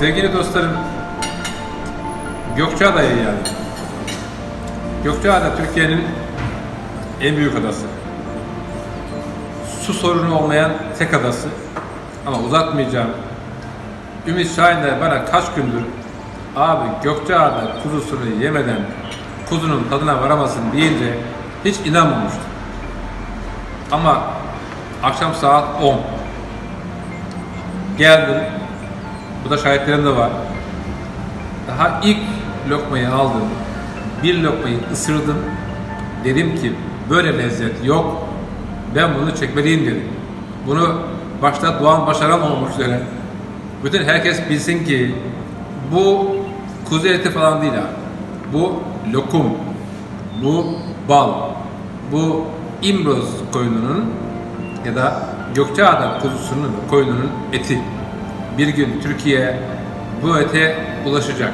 Sevgili dostlarım, Gökçeada'ya geldim. Gökçeada Türkiye'nin en büyük adası. Su sorunu olmayan tek adası. Ama uzatmayacağım. Ümit Şahin de bana kaç gündür abi Gökçeada kuzusunu yemeden kuzunun tadına varamazsın deyince hiç inanmamıştım. Ama akşam saat 10 geldim. Bu da şahitlerim de var. Daha ilk lokmayı aldım. Bir lokmayı ısırdım. Dedim ki böyle lezzet yok. Ben bunu çekmeliyim dedim. Bunu başta Doğan Başaran olmuş üzere. Bütün herkes bilsin ki bu kuzu eti falan değil abi. Bu lokum. Bu bal. Bu İmroz koyununun ya da Gökçeada kuzusunun koyununun eti. Bir gün Türkiye bu ete ulaşacak.